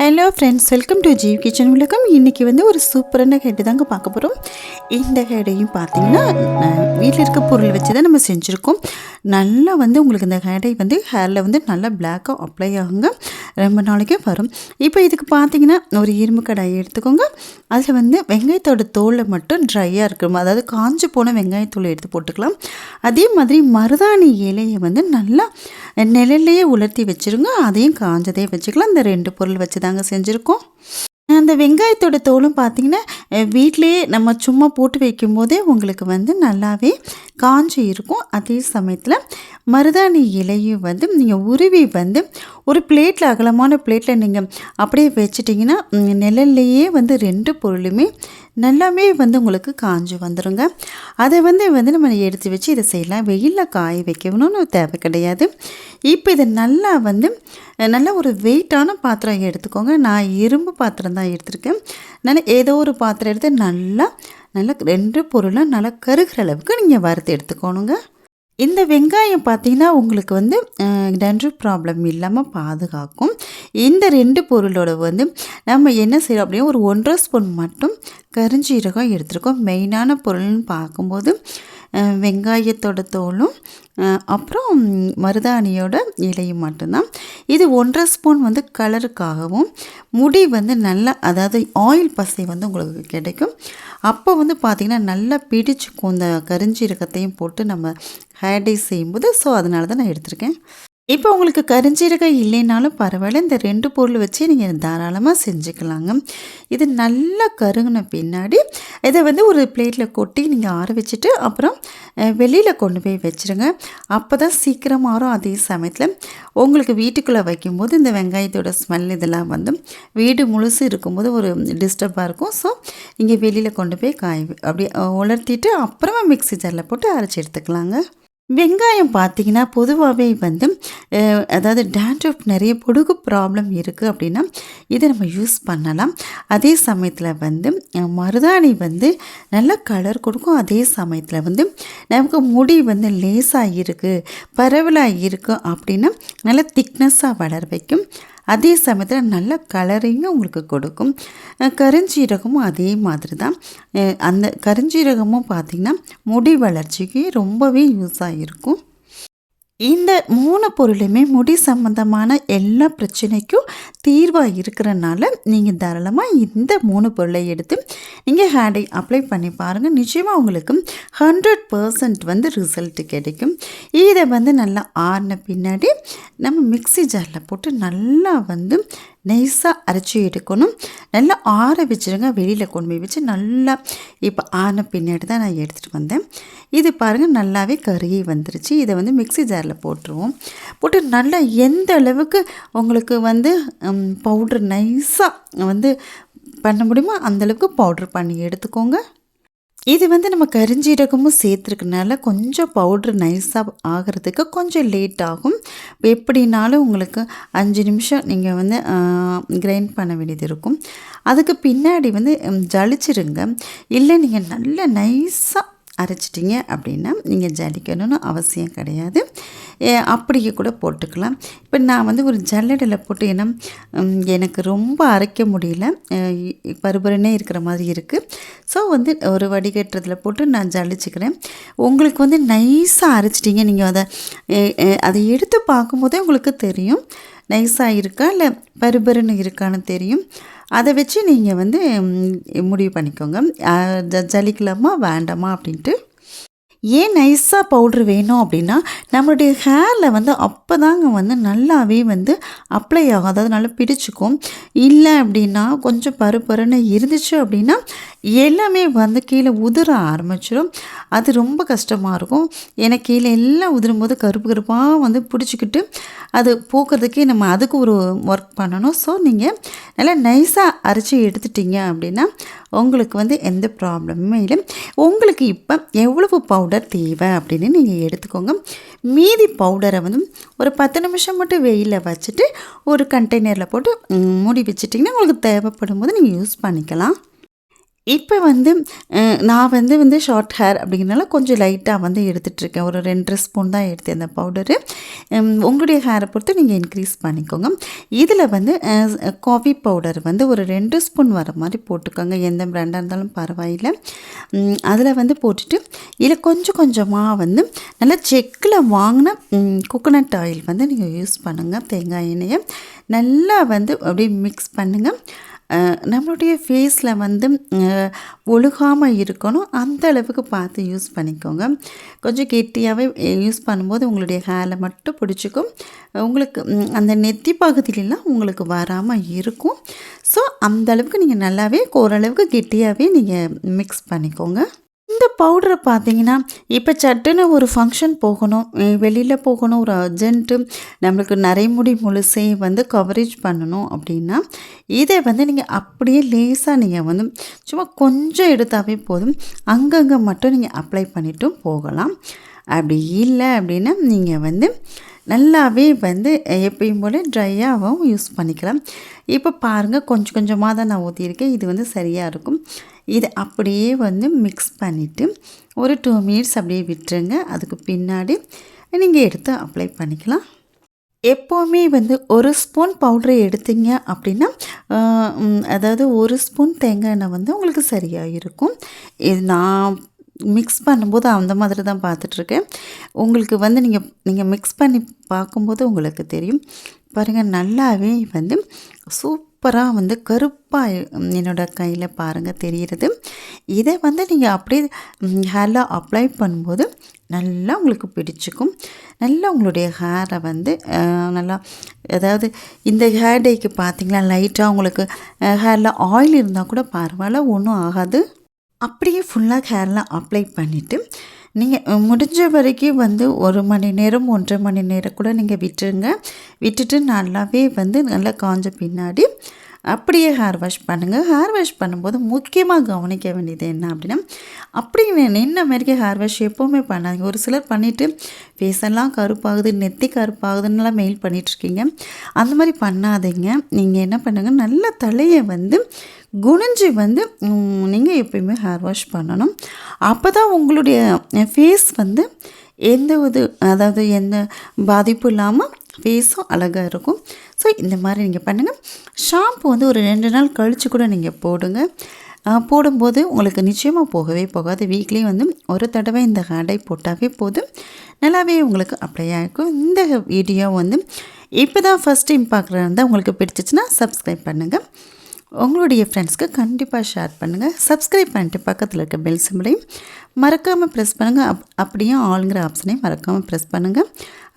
Hello friends welcome to Jeev kitchen உலகம் இன்றைக்கி வந்து ஒரு சூப்பரான ஹெட்டு தாங்க பார்க்க போகிறோம் இந்த ஹேடையும் பார்த்தீங்கன்னா வீட்டில் இருக்க பொருள் வச்சு தான் நம்ம செஞ்சுருக்கோம். நல்லா வந்து உங்களுக்கு இந்த ஹேடை வந்து ஹேரில் வந்து நல்லா பிளாக்காக அப்ளை ஆகுங்க. ரொம்ப நாளைக்கே வரும். இப்போ இதுக்கு பார்த்தீங்கன்னா ஒரு இரும்பு கடாயை எடுத்துக்கோங்க. அதில் வந்து வெங்காயத்தோட தோலை மட்டும் ட்ரையாக இருக்கணும். அதாவது காஞ்சி போன வெங்காயத்தோலை எடுத்து போட்டுக்கலாம். அதே மாதிரி மருதாணி இலையை வந்து நல்லா நிழல்லையே உலர்த்தி வச்சுருங்க. அதையும் காஞ்சதே வச்சுக்கலாம். இந்த ரெண்டு பொருள் வச்சு தாங்க செஞ்சுருக்கோம். அந்த வெங்காயத்தோட தோலும் பார்த்தீங்கன்னா வீட்டிலேயே நம்ம சும்மா போட்டு வைக்கும்போதே உங்களுக்கு வந்து நல்லாவே காஞ்சி இருக்கும். அதே சமயத்தில் மருதாணி இலையும் வந்து நீங்கள் உருவி வந்து ஒரு பிளேட்டில் அகலமான பிளேட்டில் நீங்கள் அப்படியே வச்சிட்டிங்கன்னா நிழல்லையே வந்து ரெண்டு பொருளுமே நல்லாவே வந்து உங்களுக்கு காஞ்சு வந்துடுங்க அதை வந்து வந்து நம்ம எடுத்து வச்சு இதை செய்யலாம். வெயிலில் காய வைக்கணும்னு தேவை கிடையாது. இப்போ இதை நல்லா வந்து நல்லா ஒரு வெயிட்டான பாத்திரம் எடுத்துக்கோங்க. நான் இரும்பு பாத்திரம் தான் எடுத்திருக்கேன். நல்லா ஏதோ ஒரு பாத்திரம் எடுத்து நல்லா நல்லா ரெண்டு பொருளும் நல்லா கருகிற அளவுக்கு நீங்கள் வறுத்து எடுத்துக்கணுங்க. இந்த வெங்காயம் பார்த்தீங்கன்னா உங்களுக்கு வந்து டென்ட்ரு ப்ராப்ளம் இல்லாமல் பாதுகாக்கும். இந்த ரெண்டு பொருளோட வந்து நம்ம என்ன செய்கிறோம் அப்படின்னா ஒரு ஒன்றரை ஸ்பூன் மட்டும் கரிஞ்சீரகம் எடுத்துருக்கோம். மெயினான பொருள்னு பார்க்கும்போது வெங்காயத்தோட தோலும் அப்புறம் மருதாணியோட இலையும் மட்டும்தான். இது ஒன்றரை ஸ்பூன் வந்து கலருக்காகவும் முடி வந்து நல்லா அதாவது ஆயில் பசை வந்து உங்களுக்கு கிடைக்கும். அப்போ வந்து பார்த்திங்கன்னா நல்லா பிடிச்சிக்கும் இந்த கரிஞ்சீரகத்தையும் போட்டு நம்ம ஹேர் செய்யும்போது ஸோ அதனால தான் நான் எடுத்திருக்கேன். இப்போ உங்களுக்கு கரிஞ்சீரகம் இல்லைனாலும் பரவாயில்ல. இந்த ரெண்டு பொருள் வச்சு நீங்கள் தாராளமாக செஞ்சுக்கலாங்க. இது நல்லா கருங்கின பின்னாடி இதை வந்து ஒரு பிளேட்டில் கொட்டி நீங்கள் ஆற வச்சுட்டு அப்புறம் வெளியில் கொண்டு போய் வச்சுருங்க. அப்போ தான் சீக்கிரம் ஆறும் அதே சமயத்தில் உங்களுக்கு வீட்டுக்குள்ளே வைக்கும்போது இந்த வெங்காயத்தோட ஸ்மெல் இதெல்லாம் வந்து வீடு முழுசு இருக்கும்போது ஒரு டிஸ்டர்பாக இருக்கும். ஸோ நீங்கள் வெளியில் கொண்டு போய் காய் அப்படியே உலர்த்திட்டு அப்புறமா மிக்ஸி ஜாரில் போட்டு அரைச்சி எடுத்துக்கலாங்க. வெங்காயம் பார்த்தீங்கன்னா பொதுவாகவே வந்து அதாவது டேண்ட்ரஃப் நிறைய பொடுகு ப்ராப்ளம் இருக்குது அப்படின்னா இதை நம்ம யூஸ் பண்ணலாம். அதே சமயத்தில் வந்து மருதாணி வந்து நல்ல கலர் கொடுக்கும். அதே சமயத்தில் வந்து நமக்கு முடி வந்து லேசாக இருக்குது பரவலாக இருக்குது அப்படின்னா நல்ல திக்னஸ்ஸாக வளர வைக்கும். அதே சமயத்தில் நல்ல கலரிங்கும் உங்களுக்கு கொடுக்கும். கருஞ்சீரகமும் அதே மாதிரி தான் அந்த கருஞ்சீரகமும் பார்த்திங்கன்னா முடி வளர்ச்சிக்கு ரொம்பவே யூஸ் ஆகிருக்கும் இந்த மூணு பொருளுமே முடி சம்மந்தமான எல்லா பிரச்சனைக்கும் தீர்வாக இருக்கிறனால நீங்கள் தாராளமாக இந்த மூணு பொருளை எடுத்து நீங்கள் ஹேண்டை அப்ளை பண்ணி பாருங்கள் நிச்சயமாக உங்களுக்கு ஹண்ட்ரட் பர்சன்ட் வந்து ரிசல்ட் கிடைக்கும். இதை வந்து நல்லா ஆறின பின்னாடி நம்ம மிக்ஸி ஜாரில் போட்டு நல்லா வந்து நைஸாக அரைச்சி எடுக்கணும். நல்லா ஆற வச்சுருங்க. வெளியில் கொண்டு போய் வச்சு நல்லா இப்போ ஆன பின்னாடி தான் நான் எடுத்துகிட்டு வந்தேன். இது பாருங்கள் நல்லாவே கருகி வந்துருச்சு. இதை வந்து மிக்ஸி ஜாரில் போட்டுருவோம். போட்டு நல்லா எந்த அளவுக்கு உங்களுக்கு வந்து பவுட்ரு நைஸாக வந்து பண்ண முடியுமோ? அந்தளவுக்கு பவுட்ரு பண்ணி எடுத்துக்கோங்க. இது வந்து நம்ம கரிஞ்சீரகமும் சேர்த்துருக்கனால கொஞ்சம் பவுட்ரு நைஸாக ஆகிறதுக்கு கொஞ்சம் லேட் ஆகும். எப்படினாலும் உங்களுக்கு அஞ்சு நிமிஷம் நீங்கள் வந்து கிரைண்ட் பண்ண வேண்டியது இருக்கும். அதுக்கு பின்னாடி வந்து ஜலிச்சிருங்க. இல்லை நீங்கள் நல்ல நைஸாக அரைச்சிட்டிங்க அப்படின்னா நீங்கள் ஜலிக்கணும்னு அவசியம் கிடையாது. அப்படியே கூட போட்டுக்கலாம். இப்போ நான் வந்து ஒரு ஜல்லடையில் போட்டு ஏன்னா எனக்கு ரொம்ப அரைக்க முடியல. பருபருன்னே இருக்கிற மாதிரி இருக்குது ஸோ வந்து ஒரு வடிகட்டுறதில் போட்டு நான் ஜலிச்சுக்கிறேன் உங்களுக்கு வந்து நைஸாக அரைச்சிட்டிங்க. நீங்கள் அதை அதை எடுத்து பார்க்கும்போதே உங்களுக்கு தெரியும். நைஸாக இருக்கா? இல்லை பருபருன்னு இருக்கான்னு தெரியும். அதை வச்சு நீங்கள் வந்து முடிவு பண்ணிக்கோங்க. ஜ- ஜலிக்கலாமா வேண்டாமா அப்படின்ட்டு ஏன் நைஸாக பவுட்ரு வேணும் அப்படின்னா நம்மளுடைய ஹேரில் வந்து அப்போ தாங்க வந்து நல்லாவே வந்து அப்ளை ஆகும். அதாவது நல்லா பிடிச்சிக்கும் இல்லை அப்படின்னா கொஞ்சம் பருப்பருன்னு இருந்துச்சு அப்படின்னா எல்லாமே வந்து கீழே உதிர ஆரம்பிச்சிடும் அது ரொம்ப கஷ்டமாக இருக்கும். ஏன்னா கீழே எல்லாம் உதிரும் போது கருப்பு கருப்பாக வந்து பிடிச்சிக்கிட்டு அது போக்குறதுக்கே நம்ம அதுக்கு ஒரு ஒர்க் பண்ணணும். ஸோ நீங்கள் நல்லா நைஸாக அரைச்சி எடுத்துட்டீங்க அப்படின்னா உங்களுக்கு வந்து எந்த ப்ராப்ளமுமே இல்லை. உங்களுக்கு இப்போ எவ்வளவு பவுடர் தேவை அப்படின்னு நீங்கள் எடுத்துக்கோங்க. மீதி பவுடரை வந்து ஒரு பத்து நிமிஷம் மட்டும் வெயிலில் வச்சுட்டு ஒரு கண்டெய்னரில் போட்டு மூடி வச்சிட்டிங்கன்னா உங்களுக்கு தேவைப்படும் போது நீங்கள் யூஸ் பண்ணிக்கலாம். இப்போ வந்து நான் வந்து வந்து ஷார்ட் ஹேர் அப்படிங்கிறனால கொஞ்சம் லைட்டாக வந்து எடுத்துகிட்ருக்கேன் ஒரு ரெண்டரை ஸ்பூன் தான் எடுத்தேன் அந்த பவுடரு உங்களுடைய ஹேரை பொறுத்து நீங்கள் இன்க்ரீஸ் பண்ணிக்கோங்க. இதில் வந்து காஃபி பவுடர் வந்து ஒரு ரெண்டு ஸ்பூன் வர மாதிரி போட்டுக்கோங்க. எந்த ப்ராண்டாக இருந்தாலும் பரவாயில்லை. அதில் வந்து போட்டுட்டு இதில் கொஞ்சம் கொஞ்சமாக வந்து நல்லா செக்கில் வாங்கின கோகோனட் ஆயில் வந்து நீங்கள் யூஸ் பண்ணுங்கள் தேங்காய் எண்ணெயை நல்லா வந்து அப்படியே மிக்ஸ் பண்ணுங்கள் நம்மளுடைய ஃபேஸில் வந்து ஒழுகாமல் இருக்கணும். அந்த அளவுக்கு பார்த்து யூஸ் பண்ணிக்கோங்க. கொஞ்சம் கெட்டியாகவே யூஸ் பண்ணும்போது உங்களுடைய ஹேரில் மட்டும் பிடிச்சிக்கும். உங்களுக்கு அந்த நெத்தி பகுதியிலலாம் உங்களுக்கு வராமல் இருக்கும். ஸோ அந்த அளவுக்கு நீங்கள் நல்லாவே ஓரளவுக்கு கெட்டியாகவே நீங்கள் மிக்ஸ் பண்ணிக்கோங்க. இந்த பவுடரை பார்த்தீங்கன்னா இப்போ சட்டுன்னு ஒரு ஃபங்க்ஷன் போகணும் வெளியில் போகணும் ஒரு அர்ஜென்ட்டு நம்மளுக்கு நரைமுடி முழுசே வந்து கவரேஜ் பண்ணணும் அப்படின்னா இதை வந்து நீங்கள் அப்படியே லேசாக நீங்கள் வந்து சும்மா கொஞ்சம் எடுத்தாவே போதும். அங்கங்கே மட்டும் நீங்கள் அப்ளை பண்ணிட்டும் போகலாம். அப்படி இல்லை அப்படின்னா நீங்கள் வந்து நல்லாவே வந்து எப்பயும் போல் ட்ரையாகவும் யூஸ் பண்ணிக்கலாம். இப்போ பாருங்கள் கொஞ்சம் கொஞ்சமாக தான் நான் ஊற்றியிருக்கேன் இது வந்து சரியாக இருக்கும். இது அப்படியே வந்து மிக்ஸ் பண்ணிவிட்டு ஒரு டூ மினிட்ஸ் அப்படியே விட்டுருங்க. அதுக்கு பின்னாடி நீங்கள் எடுத்து அப்ளை பண்ணிக்கலாம். எப்போவுமே வந்து ஒரு ஸ்பூன் பவுடரை எடுத்தீங்க அப்படின்னா அதாவது ஒரு ஸ்பூன் தேங்காய் எண்ணெய் வந்து உங்களுக்கு சரியாக இருக்கும். இது நான் மிக்ஸ் பண்ணும்போது அந்த மாதிரி தான் பார்த்துட்ருக்கேன். உங்களுக்கு வந்து நீங்கள் நீங்கள் மிக்ஸ் பண்ணி பார்க்கும்போது உங்களுக்கு தெரியும். பாருங்கள் நல்லாவே வந்து சூப்பராக வந்து கருப்பாக என்னோடய கையில் பாருங்கள் தெரிகிறது இதை வந்து நீங்கள் அப்படியே ஹேரில் அப்ளை பண்ணும்போது நல்லா உங்களுக்கு பிடிச்சிக்கும். நல்லா உங்களுடைய ஹேரை வந்து நல்லா அதாவது இந்த ஹேர் டேக்கு பார்த்தீங்களா லைட்டாக உங்களுக்கு ஹேரில் ஆயில் இருந்தால் கூட பரவாயில்ல ஒன்றும் ஆகாது. அப்படியே ஃபுல்லாக ஹேரில் அப்ளை பண்ணிவிட்டு நீங்கள் முடிஞ்ச வரைக்கும் வந்து ஒரு மணி நேரம் ஒன்றரை மணி நேரம் கூட நீங்கள் விட்டுருங்க. விட்டுட்டு நல்லாவே வந்து நல்லா காஞ்ச பின்னாடி அப்படியே ஹேர் வாஷ் பண்ணுங்கள் ஹேர் வாஷ் பண்ணும்போது முக்கியமாக கவனிக்க வேண்டியது என்ன அப்படின்னா அப்படி நின்ன மாரிக்கு ஹேர் வாஷ் எப்போவுமே பண்ணாதீங்க. ஒரு சிலர் பண்ணிவிட்டு ஃபேஸெல்லாம் கருப்பாகுது நெத்தி கருப்பாகுதுன்னுலாம் மெயில் பண்ணிகிட்ருக்கீங்க அந்த மாதிரி பண்ணாதீங்க. நீங்கள் என்ன பண்ணுங்க நல்ல தலையை வந்து குனிஞ்சு வந்து நீங்கள் எப்பயுமே ஹேர் வாஷ் பண்ணணும். அப்போ தான் உங்களுடைய ஃபேஸ் வந்து எந்த இது அதாவது எந்த பாதிப்பும் இல்லாமல் ஃபேஸும் அழகாக இருக்கும். ஸோ இந்த மாதிரி நீங்கள் பண்ணுங்கள் ஷாம்பு வந்து ஒரு ரெண்டு நாள் கழித்து கூட நீங்கள் போடுங்க. போடும்போது உங்களுக்கு நிச்சயமாக போகவே போகாது. வீக்லி வந்து ஒரு தடவை இந்த ஹேடை போட்டாவே போதும். நல்லாவே உங்களுக்கு அப்ளை ஆகிருக்கும் இந்த வீடியோ வந்து இப்போ தான் ஃபஸ்ட் டைம் பார்க்குறதா உங்களுக்கு பிடிச்சிச்சின்னா சப்ஸ்கிரைப் பண்ணுங்கள் உங்களுடைய ஃப்ரெண்ட்ஸ்க்கு கண்டிப்பாக ஷேர் பண்ணுங்கள் சப்ஸ்கிரைப் பண்ணிட்டு பக்கத்தில் இருக்க பெல் சிம்பிளையும் மறக்காமல் ப்ரெஸ் பண்ணுங்கள் அப் அப்படியே ஆளுங்கிற ஆப்ஷனையும் மறக்காமல் ப்ரெஸ் பண்ணுங்கள்